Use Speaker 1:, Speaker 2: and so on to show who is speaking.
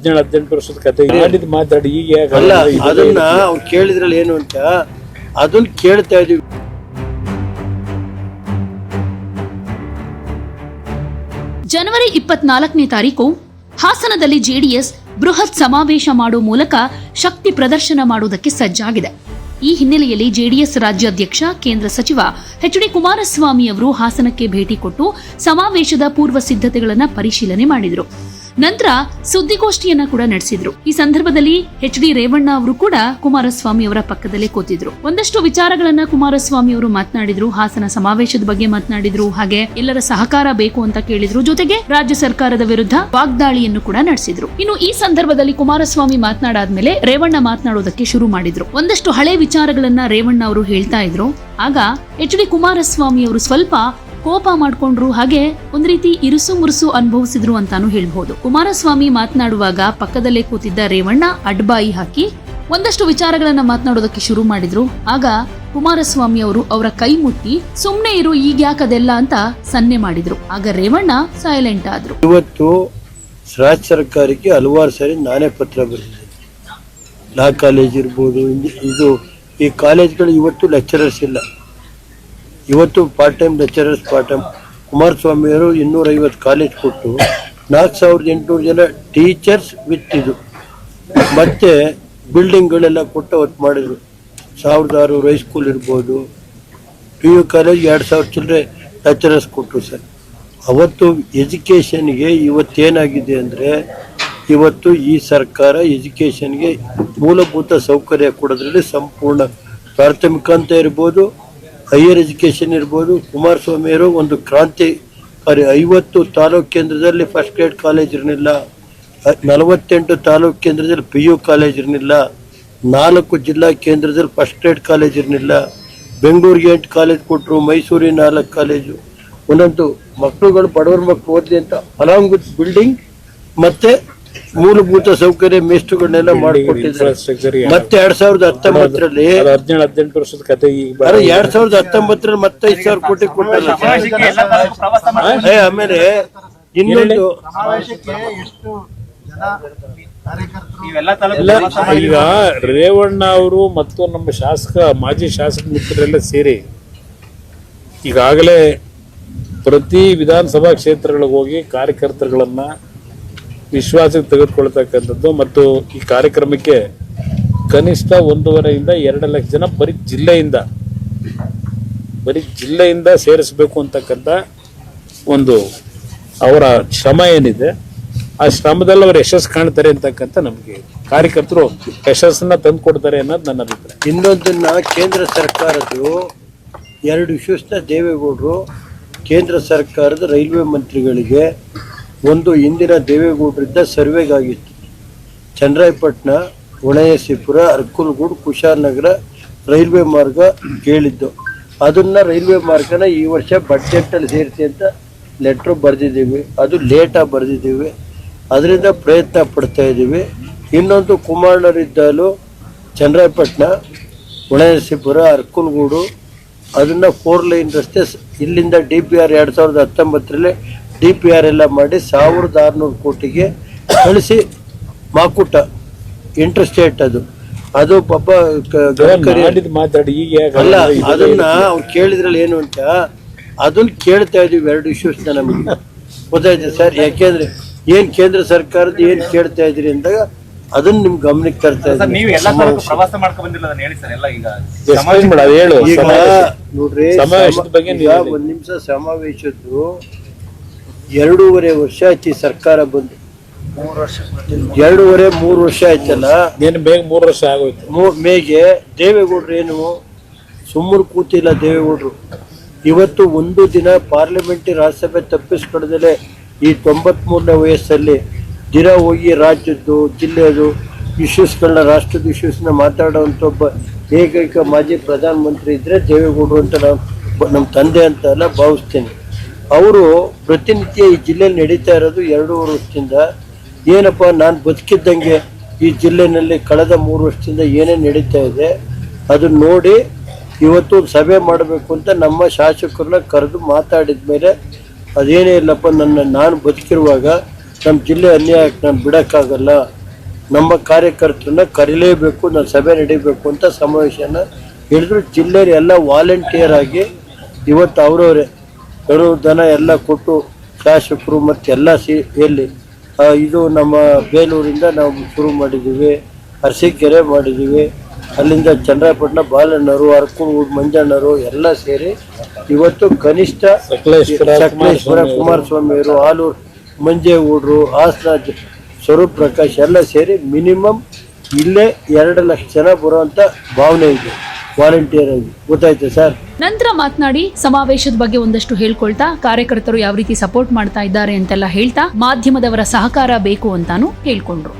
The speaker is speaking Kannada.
Speaker 1: ಹದಿನೇಳು ಹದಿನೆಂಟು ವರ್ಷದ ಕತೆ ಮಾಡಿದ್ ಮಾತಾಡಿ ಈಗ ಯಾಕೆ
Speaker 2: ಅಲ್ಲ ಅದನ್ನ ಅವ್ರು ಕೇಳಿದ್ರಲ್ಲಿ ಏನು ಅಂತ ಅದನ್ನ ಕೇಳ್ತಾ ಇದೀವಿ.
Speaker 3: ಜನವರಿ ಇಪ್ಪತ್ನಾಲ್ಕನೇ ತಾರೀಕು ಹಾಸನದಲ್ಲಿ ಜೆಡಿಎಸ್ ಬೃಹತ್ ಸಮಾವೇಶ ಮಾಡುವ ಮೂಲಕ ಶಕ್ತಿ ಪ್ರದರ್ಶನ ಮಾಡುವುದಕ್ಕೆ ಸಜ್ಜಾಗಿದೆ. ಈ ಹಿನ್ನೆಲೆಯಲ್ಲಿ ಜೆಡಿಎಸ್ ರಾಜ್ಯಾಧ್ಯಕ್ಷ ಕೇಂದ್ರ ಸಚಿವ ಎಚ್ ಡಿ ಕುಮಾರಸ್ವಾಮಿ ಅವರು ಹಾಸನಕ್ಕೆ ಭೇಟಿ ಕೊಟ್ಟು ಸಮಾವೇಶದ ಪೂರ್ವ ಸಿದ್ಧತೆಗಳನ್ನು ಪರಿಶೀಲನೆ ಮಾಡಿದರು. ನಂತರ ಸುದ್ದಿಗೋಷ್ಠಿಯನ್ನ ಕೂಡ ನಡೆಸಿದ್ರು. ಈ ಸಂದರ್ಭದಲ್ಲಿ ಎಚ್ ಡಿ ರೇವಣ್ಣ ಅವರು ಕೂಡ ಕುಮಾರಸ್ವಾಮಿ ಅವರ ಪಕ್ಕದಲ್ಲೇ ಕೂತಿದ್ರು. ಒಂದಷ್ಟು ವಿಚಾರಗಳನ್ನ ಕುಮಾರಸ್ವಾಮಿ ಅವರು ಮಾತನಾಡಿದ್ರು, ಹಾಸನ ಸಮಾವೇಶದ ಬಗ್ಗೆ ಮಾತನಾಡಿದ್ರು, ಹಾಗೆ ಎಲ್ಲರ ಸಹಕಾರ ಬೇಕು ಅಂತ ಕೇಳಿದ್ರು. ಜೊತೆಗೆ ರಾಜ್ಯ ಸರ್ಕಾರದ ವಿರುದ್ಧ ವಾಗ್ದಾಳಿಯನ್ನು ಕೂಡ ನಡೆಸಿದ್ರು. ಇನ್ನು ಈ ಸಂದರ್ಭದಲ್ಲಿ ಕುಮಾರಸ್ವಾಮಿ ಮಾತನಾಡಾದ್ಮೇಲೆ ರೇವಣ್ಣ ಮಾತನಾಡೋದಕ್ಕೆ ಶುರು ಮಾಡಿದ್ರು. ಒಂದಷ್ಟು ಹಳೆ ವಿಚಾರಗಳನ್ನ ರೇವಣ್ಣ ಅವರು ಹೇಳ್ತಾ ಇದ್ರು. ಆಗ ಎಚ್ ಡಿ ಕುಮಾರಸ್ವಾಮಿ ಅವರು ಸ್ವಲ್ಪ ಕೋಪ ಮಾಡ್ಕೊಂಡ್ರು ಹಾಗೆ ಒಂದ್ ರೀತಿ ಇರುಸು ಮುರುಸು ಅನುಭವಿಸಿದ್ರು ಅಂತಾನು ಹೇಳ್ಬಹುದು. ಕುಮಾರಸ್ವಾಮಿ ಮಾತನಾಡುವಾಗ ಪಕ್ಕದಲ್ಲೇ ಕೂತಿದ್ದ ರೇವಣ್ಣ ಅಡ್ಬಾಯಿ ಹಾಕಿ ಒಂದಷ್ಟು ವಿಚಾರಗಳನ್ನ ಮಾತನಾಡೋದಕ್ಕೆ ಶುರು ಮಾಡಿದ್ರು. ಆಗ ಕುಮಾರಸ್ವಾಮಿ ಅವರು ಅವರ ಕೈ ಮುಟ್ಟಿ, ಸುಮ್ನೆ ಇರು, ಈಗ ಯಾಕದೆಲ್ಲ ಅಂತ ಸನ್ನೆ ಮಾಡಿದ್ರು. ಆಗ ರೇವಣ್ಣ ಸೈಲೆಂಟ್ ಆದ್ರು.
Speaker 2: ಇವತ್ತು ರಾಜ್ಯ ಸರ್ಕಾರಕ್ಕೆ ಹಲವಾರು ಸಾರಿ ನಾನೇ ಪತ್ರ ಬರೆದಿದ್ದೆ ಲಾ ಕಾಲೇಜ್ ಇರ್ಬೋದು, ಇದು ಈ ಕಾಲೇಜ್ಗಳು ಇವತ್ತು ಲೆಕ್ಚರರ್ಸ್ ಇಲ್ಲ. ಇವತ್ತು part time lecturers part time ಕುಮಾರಸ್ವಾಮಿಯವರು ಇನ್ನೂರೈವತ್ತು ಕಾಲೇಜ್ ಕೊಟ್ಟು ನಾಲ್ಕು ಸಾವಿರದ ಎಂಟುನೂರು ಜನ ಟೀಚರ್ಸ್ ವಿತ್ ಇದು. ಮತ್ತೆ ಬಿಲ್ಡಿಂಗ್ಗಳೆಲ್ಲ ಕೊಟ್ಟು ಅವತ್ತು ಮಾಡಿದ್ರು. ಸಾವಿರದ ಆರು ಹೈಸ್ಕೂಲ್ ಇರ್ಬೋದು. ಪಿ ಯು ಕಾಲೇಜ್ ಎರಡು ಸಾವಿರ ಚಿಲ್ಲರೆ ಲೆಕ್ಚರರ್ಸ್ ಕೊಟ್ಟರು ಸರ್. ಅವತ್ತು ಎಜುಕೇಷನ್ಗೆ ಇವತ್ತೇನಾಗಿದೆ ಅಂದರೆ ಇವತ್ತು ಈ ಸರ್ಕಾರ ಎಜುಕೇಷನ್ಗೆ ಮೂಲಭೂತ ಸೌಕರ್ಯ ಕೊಡೋದ್ರಲ್ಲಿ ಸಂಪೂರ್ಣ ಪ್ರಾಥಮಿಕ ಅಂತ ಇರ್ಬೋದು. ಹೈಯರ್ ಎಜುಕೇಷನ್ ಇರ್ಬೋದು ಕುಮಾರಸ್ವಾಮಿಯವರು ಒಂದು ಕ್ರಾಂತಿಕಾರಿ ಐವತ್ತು ತಾಲೂಕು ಕೇಂದ್ರದಲ್ಲಿ ಫಸ್ಟ್ ಗ್ರೇಡ್ ಕಾಲೇಜ್ ಇರಲಿಲ್ಲ ನಲವತ್ತೆಂಟು ತಾಲೂಕು ಕೇಂದ್ರದಲ್ಲಿ ಪಿ ಯು ಕಾಲೇಜ್ ಇರಲಿಲ್ಲ ನಾಲ್ಕು ಜಿಲ್ಲಾ ಕೇಂದ್ರದಲ್ಲಿ ಫಸ್ಟ್ ಗ್ರೇಡ್ ಕಾಲೇಜ್ ಇರಲಿಲ್ಲ ಬೆಂಗಳೂರಿಗೆ ಎಂಟು ಕಾಲೇಜ್ ಕೊಟ್ಟರು ಮೈಸೂರಿಗೆ ನಾಲ್ಕು ಕಾಲೇಜು ಒಂದೊಂದು ಮಕ್ಕಳುಗಳು, ಬಡವರ ಮಕ್ಕಳು ಓದಲಿ ಅಂತ ಅಲಾಂಗ್ ವಿತ್ ಬಿಲ್ಡಿಂಗ್ ಮತ್ತೆ ಮೂಲಭೂತ ಸೌಕರ್ಯ ಮೇಸ್ಟುಗಳನ್ನೆಲ್ಲ ಮಾಡಿಕೊಟ್ಟಿದ್ದಾರೆ. ಮತ್ತೆ ಎರಡ್ ಸಾವಿರದ ಹತ್ತೊಂಬತ್ತರಲ್ಲಿ
Speaker 1: ಹದಿನೇಳು ಹದಿನೆಂಟು ವರ್ಷದ ಕತೆ ಈಗ
Speaker 2: ಎರಡ್ ಸಾವಿರದ ಹತ್ತೊಂಬತ್ತರಲ್ಲಿ ಮತ್ತೆ ಐದು ಸಾವಿರ ಕೋಟಿ ಕೊಟ್ಟಲ್ಲ. ಆಮೇಲೆ ಇನ್ನೊಂದು
Speaker 1: ಎಲ್ಲ ಈಗ ರೇವಣ್ಣ ಅವರು ಮತ್ತು ನಮ್ಮ ಶಾಸಕ ಮಾಜಿ ಶಾಸಕ ಮಿತ್ರರೆಲ್ಲ ಸೇರಿ ಈಗಾಗಲೇ ಪ್ರತಿ ವಿಧಾನಸಭಾ ಕ್ಷೇತ್ರಗಳಿಗೆ ಹೋಗಿ ಕಾರ್ಯಕರ್ತರುಗಳನ್ನ ವಿಶ್ವಾಸಕ್ಕೆ ತೆಗೆದುಕೊಳ್ತಕ್ಕಂಥದ್ದು ಮತ್ತು ಈ ಕಾರ್ಯಕ್ರಮಕ್ಕೆ ಕನಿಷ್ಠ ಒಂದೂವರೆಯಿಂದ ಎರಡು ಲಕ್ಷ ಜನ ಬರೀ ಜಿಲ್ಲೆಯಿಂದ ಬರೀ ಜಿಲ್ಲೆಯಿಂದ ಸೇರಿಸಬೇಕು ಅಂತಕ್ಕಂಥ ಒಂದು ಅವರ ಶ್ರಮ ಏನಿದೆ, ಆ ಶ್ರಮದಲ್ಲಿ ಅವರು ಯಶಸ್ಸು ಕಾಣ್ತಾರೆ ಅಂತಕ್ಕಂಥ ನಮಗೆ ಕಾರ್ಯಕರ್ತರು ಯಶಸ್ಸನ್ನ ತಂದು ಕೊಡ್ತಾರೆ ಅನ್ನೋದು ನನ್ನ ಅಭಿಪ್ರಾಯ.
Speaker 2: ಇನ್ನೊಂದನ್ನ, ಕೇಂದ್ರ ಸರ್ಕಾರದ್ದು ಎರಡು ವಿಶ್ವಸ್ತ ದೇವೇಗೌಡರು ಕೇಂದ್ರ ಸರ್ಕಾರದ ರೈಲ್ವೆ ಮಂತ್ರಿಗಳಿಗೆ ಒಂದು ಇಂದಿನ ದೇವೇಗೌಡರಿಂದ ಸರ್ವೆಗಾಗಿತ್ತು ಚನ್ನರಾಯಪಟ್ಟಣ ಉಣಯಸಿಪುರ, ಅರ್ಕುಲ್ಗೂಡು, ಕುಶಾಲನಗರ ರೈಲ್ವೆ ಮಾರ್ಗ ಕೇಳಿದ್ದು. ಅದನ್ನ ರೈಲ್ವೆ ಮಾರ್ಗನ ಈ ವರ್ಷ ಬಡ್ಜೆಟಲ್ಲಿ ಸೇರಿಸಿ ಅಂತ ಲೆಟ್ರ್ ಬರೆದಿದ್ದೀವಿ. ಅದು ಲೇಟಾಗಿ ಬರೆದಿದ್ದೀವಿ. ಅದರಿಂದ ಪ್ರಯತ್ನ ಪಡ್ತಾ ಇದ್ದೀವಿ. ಇನ್ನೊಂದು ಕುಮಾರನರಿದ್ದಲು ಚಂದ್ರಾಯಪಟ್ಟಣ, ಉಣಯಸಿಪುರ, ಅರ್ಕುಲ್ಗೂಡು. ಅದನ್ನ ಫೋರ್ ಲೈನ್ ರಸ್ತೆ ಇಲ್ಲಿಂದ ಡಿ ಪಿ ಆರ್ ಎರಡು ಸಾವಿರದ ಹತ್ತೊಂಬತ್ತರಲ್ಲಿ ಡಿ ಪಿ ಆರ್ ಎಲ್ಲ ಮಾಡಿ ಸಾವಿರದ ಆರುನೂರು ಕೋಟಿಗೆ ಕಳಿಸಿ ಮಾಕುಟ ಇಂಟ್ರೆಸ್ಟೇಟ್ ಅದು. ಅದು ಪಾಪ
Speaker 1: ಮಾತಾಡಿ ಈಗ
Speaker 2: ಅಲ್ಲ ಅದನ್ನ ಅವ್ರು ಕೇಳಿದ್ರಲ್ಲಿ ಏನು ಅಂತ ಅದನ್ನ ಕೇಳ್ತಾ ಇದೀವಿ ಎರಡು ಇಶ್ಯೂಸ್ನ ನಮಗೆ. ಗೊತ್ತಾಯ್ತು ಸರ್? ಯಾಕೆಂದ್ರೆ ಏನ್ ಕೇಂದ್ರ ಸರ್ಕಾರದ ಏನ್ ಕೇಳ್ತಾ ಇದ್ರಿ ಅಂದಾಗ ಅದನ್ನ ನಿಮ್ ಗಮನಕ್ಕೆ ತರ್ತಾ ಇದ್ದೀವಿ.
Speaker 4: ಈಗ
Speaker 2: ನೋಡ್ರಿ
Speaker 1: ಸಮಾವೇಶದ ಬಗ್ಗೆ
Speaker 2: ಈಗ ಒಂದ್ ನಿಮಿಷ ಸಮಾವೇಶದ್ದು ಎರಡೂವರೆ ವರ್ಷ ಆಯ್ತು ಈ ಸರ್ಕಾರ ಬಂದು. ಎರಡೂವರೆ ಮೂರು ವರ್ಷ ಆಯ್ತಲ್ಲ?
Speaker 1: ಏನು ಬೇಗ ಮೂರು ವರ್ಷ ಆಗೋಯ್ತು.
Speaker 2: ಮೂರು ಮೇಗೆ ದೇವೇಗೌಡರು ಏನು? ಸುಮ್ಮನೆ ಕೂತಿಲ್ಲ ದೇವೇಗೌಡರು. ಇವತ್ತು ಒಂದು ದಿನ ಪಾರ್ಲಿಮೆಂಟ್ ರಾಜ್ಯಸಭೆ ತಪ್ಪಿಸ್ಕೊಳ್ದಲೆ ಈ ತೊಂಬತ್ಮೂರನೇ ವಯಸ್ಸಲ್ಲಿ ದಿನ ಹೋಗಿ ರಾಜ್ಯದ್ದು ಜಿಲ್ಲೆಯದು ಇಶ್ಯೂಸ್ಗಳನ್ನ ರಾಷ್ಟ್ರದ ಇಶ್ಯೂಸ್ನ ಮಾತಾಡುವಂಥ ಒಬ್ಬ ಏಕೈಕ ಮಾಜಿ ಪ್ರಧಾನಮಂತ್ರಿ ಇದ್ರೆ ದೇವೇಗೌಡರು ಅಂತ ನಾವು ನಮ್ಮ ತಂದೆ ಅಂತ ಎಲ್ಲ ಭಾವಿಸ್ತೀನಿ. ಅವರು ಪ್ರತಿನಿತ್ಯ ಈ ಜಿಲ್ಲೆಯಲ್ಲಿ ನಡೀತಾ ಇರೋದು ಎರಡೂವರೆ ವರ್ಷದಿಂದ. ಏನಪ್ಪ, ನಾನು ಬದುಕಿದ್ದಂಗೆ ಈ ಜಿಲ್ಲೆನಲ್ಲಿ ಕಳೆದ ಮೂರು ವರ್ಷದಿಂದ ಏನೇನು ನಡೀತಾ ಇದೆ, ಅದನ್ನು ನೋಡಿ ಇವತ್ತು ಸಭೆ ಮಾಡಬೇಕು ಅಂತ ನಮ್ಮ ಶಾಸಕರನ್ನ ಕರೆದು ಮಾತಾಡಿದ ಮೇಲೆ ಅದೇನೇ ಇಲ್ಲಪ್ಪ, ನನ್ನ, ನಾನು ಬದುಕಿರುವಾಗ ನಮ್ಮ ಜಿಲ್ಲೆ ಅನ್ಯಾಯಕ್ಕೆ ನಾನು ಬಿಡೋಕ್ಕಾಗಲ್ಲ. ನಮ್ಮ ಕಾರ್ಯಕರ್ತರನ್ನ ಕರೀಲೇಬೇಕು, ನಾನು ಸಭೆ ನಡೀಬೇಕು ಅಂತ ಸಮಾವೇಶನ ಹೇಳಿದ್ರು ಜಿಲ್ಲೆಯ ಎಲ್ಲ ವಾಲಂಟಿಯರ್ ಆಗಿ ಇವತ್ತು ಅವರವರೇ ಕರು ದನ ಎಲ್ಲ ಕೊಟ್ಟು ಶಾಸಕರು ಮತ್ತು ಎಲ್ಲ ಸಿ ಎಲ್ಲಿ ಇದು ನಮ್ಮ ಬೇಲೂರಿಂದ ನಾವು ಶುರು ಮಾಡಿದ್ದೀವಿ ಅರಸೀಕೆರೆ ಮಾಡಿದ್ದೀವಿ ಅಲ್ಲಿಂದ ಚಂದ್ರಪಟ್ಟಣ ಬಾಲಣ್ಣರು ಅರ್ಕೂರು ಮಂಜಣ್ಣರು ಎಲ್ಲ ಸೇರಿ ಇವತ್ತು ಕನಿಷ್ಠ
Speaker 1: ಸಕಲೇಶ್ವರ
Speaker 2: ಕುಮಾರಸ್ವಾಮಿಯವರು ಆಲೂರು ಮಂಜೇಗೌಡರು ಹಾಸನ ಸ್ವರೂಪ್ ಪ್ರಕಾಶ್ ಎಲ್ಲ ಸೇರಿ ಮಿನಿಮಮ್ ಇಲ್ಲೇ ಎರಡು ಲಕ್ಷ ಜನ ಬರುವಂಥ ಭಾವನೆ ಇದೆ. ವಾಲಂಟಿಯರ್ ಆಗಿ. ಗೊತ್ತಾಯ್ತು ಸರ್?
Speaker 3: ನಂತರ ಮಾತನಾಡಿ, ಸಮಾವೇಶದ ಬಗ್ಗೆ ಒಂದಷ್ಟು ಹೇಳ್ಕೊಳ್ತಾ, ಕಾರ್ಯಕರ್ತರು ಯಾವ ರೀತಿ ಸಪೋರ್ಟ್ ಮಾಡ್ತಾ ಇದ್ದಾರೆ ಅಂತೆಲ್ಲ ಹೇಳ್ತಾ, ಮಾಧ್ಯಮದವರ ಸಹಕಾರ ಬೇಕು ಅಂತಾನು ಹೇಳ್ಕೊಂಡ್ರು.